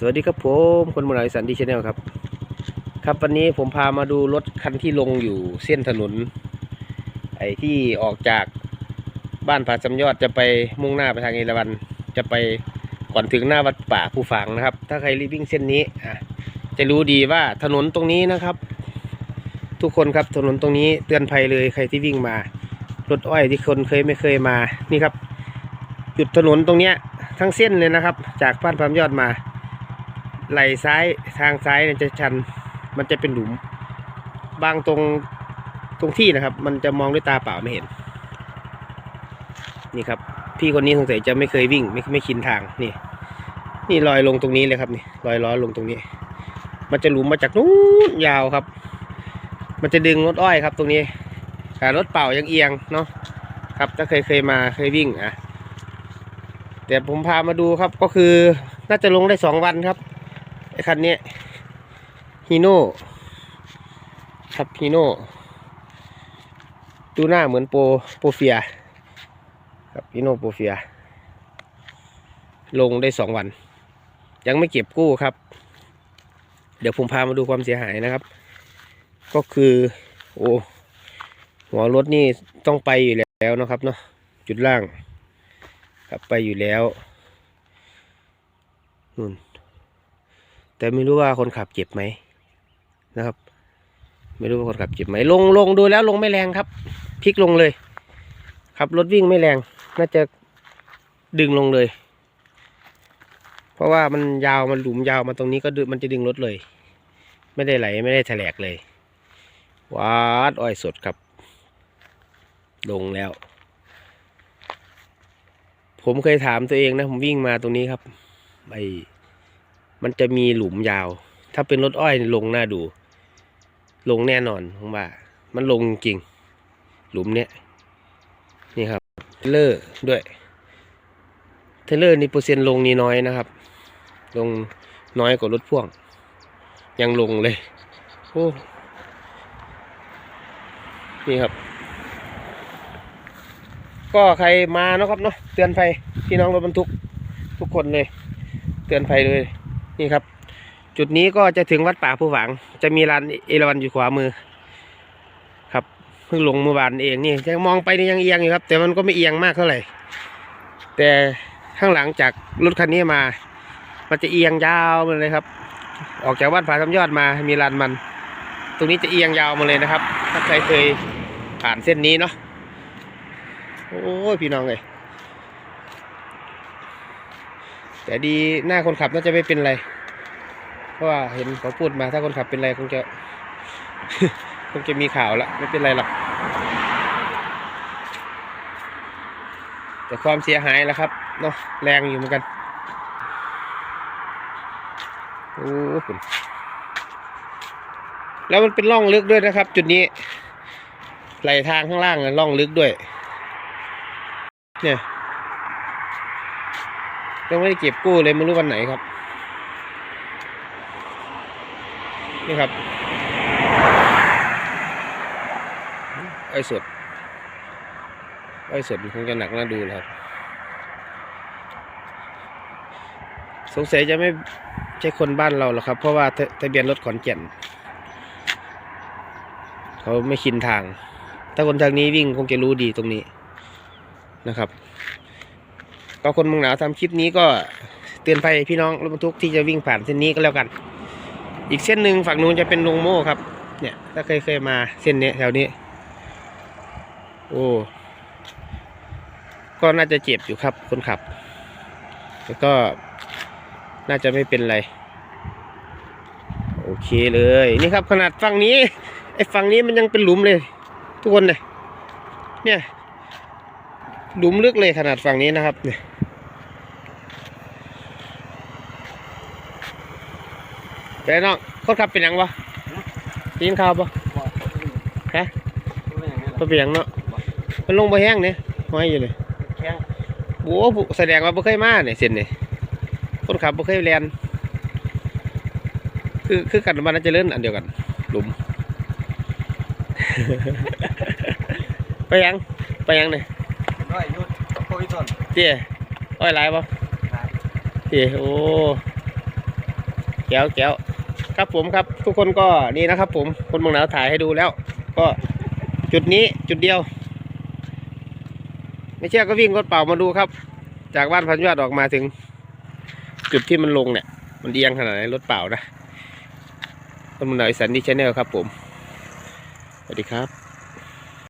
สวัสดีครับผมคนบุญหลายสันดีชาแนลครับ ครับวันนี้ผมพามาดูรถคันที่ลงอยู่เส้นถนน ไอ้ที่ออกจากบ้านผาสำยอดจะไปมุ่งหน้าไปทางเอราวันจะไปก่อนถึงหน้าวัดป่าภูฝางนะครับ ถ้าใครรีบวิ่งเส้นนี้อะจะรู้ดีว่าถนนตรงนี้นะครับ ทุกคนครับถนนตรงนี้เตือนภัยเลยใครที่วิ่งมารถอ้อยที่คนเคยไม่เคยมานี่ครับ จุดถนนตรงเนี้ยทั้งเส้นเลยนะครับ จากบ้านพามยอดมา ไหลซ้ายทางซ้ายเนี่ยจะชัน มันจะเป็นหลุม บางตรงตรงที่นะครับ มันจะมองด้วยตาเปล่าไม่เห็น นี่ครับ พี่คนนี้สงสัยจะไม่เคยวิ่ง ไม่ไม่ชินทางนี่ นี่ลอยลงตรงนี้เลยครับนี่ลอยล้อลงตรงนี้ มันจะหลุมมาจากนู้นยาวครับ มันจะดึงรถอ้อยครับ ตรงนี้แต่รถเปล่ายังเอียงเนาะครับถ้าเคยเคยมาเคยวิ่งอะแต่ผมพามาดูครับก็คือน่าจะลงได้สองวันครับ คันนี้ฮีโน่ครับฮีโน่ดูหน้าเหมือนโปโปรเฟียครับฮีโน่โปรเฟีย ลงได้สองวัน ยังไม่เก็บกู้ครับ เดี๋ยวผมพามาดูความเสียหายนะครับ ก็คือโอ้หัวรถนี่ต้องไปอยู่แล้วนะครับเนาะจุดล่างครับไปอยู่แล้วนู่น แต่ไม่รู้ว่าคนขับเจ็บไหมนะครับ ไม่รู้ว่าคนขับเจ็บไหมลงลงดูแล้วลงไม่แรงครับพลิกลงเลยครับรถวิ่งไม่แรงน่าจะดึงลงเลย เพราะว่ามันยาวมันหลุมยาวมาตรงนี้ก็มันจะดึงรถเลย ไม่ได้ไหลไม่ได้แถลกเลยวัดอ้อยสดครับ ลงแล้ว ผมเคยถามตัวเองนะ ผมวิ่งมาตรงนี้ครับไอ มันจะมีหลุมยาว ถ้าเป็นรถอ้อยลงหน้าดู ลงแน่นอนผมว่า มันลงจริง หลุมเนี้ยนี่ครับเทเลอร์ด้วยเทเลอร์นี่เปอร์เซ็นต์ลงนี่น้อยนะครับ ลงน้อยกว่ารถพ่วง ยังลงเลยโอ้นี่ครับ ก็ใครมาเนาะครับเนาะเตือนภัยพี่น้องรถบรรทุกทุกคนเลย เตือนภัยเลย นี่ครับ จุดนี้ก็จะถึงวัดป่าผู้หวัง จะมีร้านเอราวันอยู่ขวามือ ครับเพิ่งลงเมื่อวานเองนี่จะมองไปนี่ยังเอียงอยู่ครับ แต่มันก็ไม่เอียงมากเท่าไหร่แต่ข้างหลังจากรถคันนี้มา มันจะเอียงยาวมาเลยครับ ออกจากวัดผาคำยอดมามีลานมัน ตรงนี้จะเอียงยาวมาเลยนะครับ ถ้าใครเคยผ่านเส้นนี้เนาะโอ้ยพี่น้องเลย แต่ดีหน้าคนขับน่าจะไม่เป็นไร เพราะว่าเห็นเขาพูดมาถ้าคนขับเป็นไรคงจะคงจะมีข่าวละไม่เป็นไรหรอกแต่ความเสียหายแล้วครับเนาะแรงอยู่เหมือนกันโอ้คุณแล้วมันเป็นร่องลึกด้วยนะครับ จุดนี้ไหลทางข้างล่างนะร่องลึกด้วย เนี่ย ยังไม่ได้เก็บกู้เลยไม่รู้วันไหนครับ นี่ครับไอ้สดไอ้สดมันคงจะหนักน่าดูครับ สงสัยจะไม่ใช่คนบ้านเราหรอกครับ เพราะว่าทะทะเบียนรถขอนแก่นเขาไม่ชินทาง ถ้าคนทางนี้วิ่งคงจะรู้ดีตรงนี้นะครับ ก็คนเมืองหนาวทำคลิปนี้ก็เตือนภัยพี่น้องรถบรรทุกที่จะวิ่งผ่านเส้นนี้ก็แล้วกัน อีกเส้นหนึ่งฝั่งนู้นจะเป็นลงโม่ครับ เนี่ย ถ้าเคยเคยมาเส้นนี้แถวนี้ โอ้ก็น่าจะเจ็บอยู่ครับคนขับแต่ก็น่าจะไม่เป็นไร โอเคเลย นี่ครับขนาดฝั่งนี้ไอ้ฝั่งนี้มันยังเป็นหลุมเลย ทุกคนเลยเนี่ย หลุมลึกเลยขนาดฝั่งนี้นะครับเนี่ย แต่น้องคนขับเป็นหยังวะได้ยินข่าวปะฮะบ่เป็นหยังเนาะมันลงไปแห้งเนี่ยห้อยอยู่เลยแข้งโอ้ผู้แสดงว่าบ่เคยมาเนี่ยเส้นนี่คนขับบ่เคยเรียนคือคือกันมันน่าจะเล่นอันเดียวกัน หลุม ไปยัง ไปยังเนี่ยน้อยยุดโควิดส่วนเตี้ยอ้อยหลายปะเตี้ยโอ้แก้วแก้ว ครับผมครับทุกคนก็นี่นะครับผมคนมองหนาวถ่ายให้ดูแล้ว ก็จุดนี้จุดเดียว ไม่เชื่อก็วิ่งรถเปล่ามาดูครับ จากบ้านพันยอดออกมาถึง จุดที่มันลงเนี่ย มันเอียงขนาดไหนรถเปล่านะคนเมืองหนาวอีสันดีชแนลครับผมสวัสดีครับ